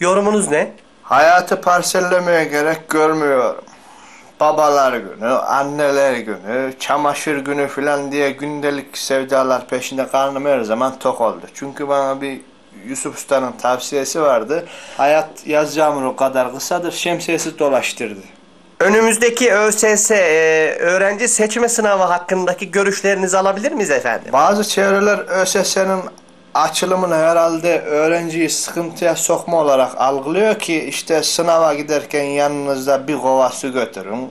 Yorumunuz ne? Hayatı parsellemeye gerek görmüyorum. Babalar günü, anneler günü, çamaşır günü filan diye gündelik sevdalar peşinde karnım her zaman tok oldu. Çünkü bana bir Yusuf Usta'nın tavsiyesi vardı. Hayat yaz yağmuru kadar kısadır, şemsiyesi dolaştırdı. Önümüzdeki ÖSS e, öğrenci seçme sınavı hakkındaki görüşlerinizi alabilir miyiz efendim? Bazı çevreler ÖSS'nin açılımını herhalde öğrenciyi sıkıntıya sokma olarak algılıyor ki işte sınava giderken yanınızda bir kova su götürün,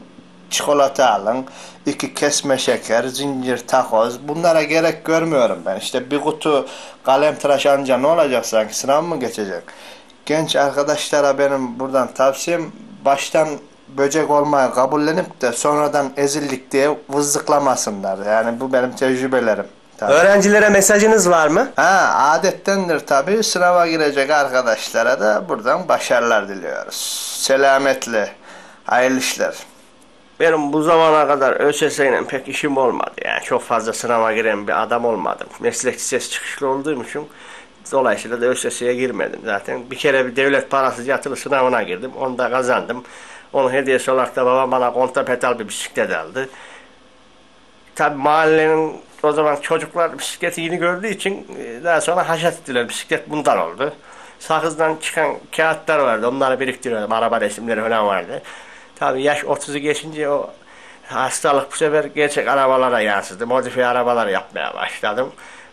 çikolata alın, iki kesme şeker, zincir takoz bunlara gerek görmüyorum ben. İşte bir kutu kalem tıraş anca ne olacak sanki sınav mı geçecek? Genç arkadaşlara benim buradan tavsiyem baştan böcek olmayı kabullenip de sonradan ezildik diye vızlıklamasınlar. Yani bu benim tecrübelerim. Tabii. Öğrencilere mesajınız var mı? Ha adettendir tabii. Sınava girecek arkadaşlara da buradan başarılar diliyoruz. Selametle. Hayırlı işler. Benim bu zamana kadar ÖSS ile pek işim olmadı. Yani çok fazla sınava giren bir adam olmadım. Meslek lisesi çıkışlı olduğum için dolayısıyla da ÖSS'ye girmedim zaten. Bir kere bir devlet parasız yatılı sınavına girdim. Onu da kazandım. Onun hediyesi olarak da babam bana kontra pedal bir bisiklet aldı. Tabi mahallenin o zaman çocuklar bisikleti yeni gördüğü için e, daha sonra haşat ettiler. Bisiklet bundan oldu. Sakızdan çıkan kağıtlar vardı. Onları biriktiriyordum. Araba resimleri falan vardı. Tabii yaş 30'u geçince o hastalık bu sefer gerçek arabalara yansıdı. Modifiye arabalar yapmaya başladım.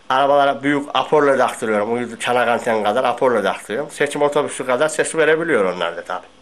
Arabalara büyük aporla taktırıyorum. Uydu çanak anten kadar aporla taktırıyorum. Seçim otobüsü kadar ses verebiliyor onlar da tabii.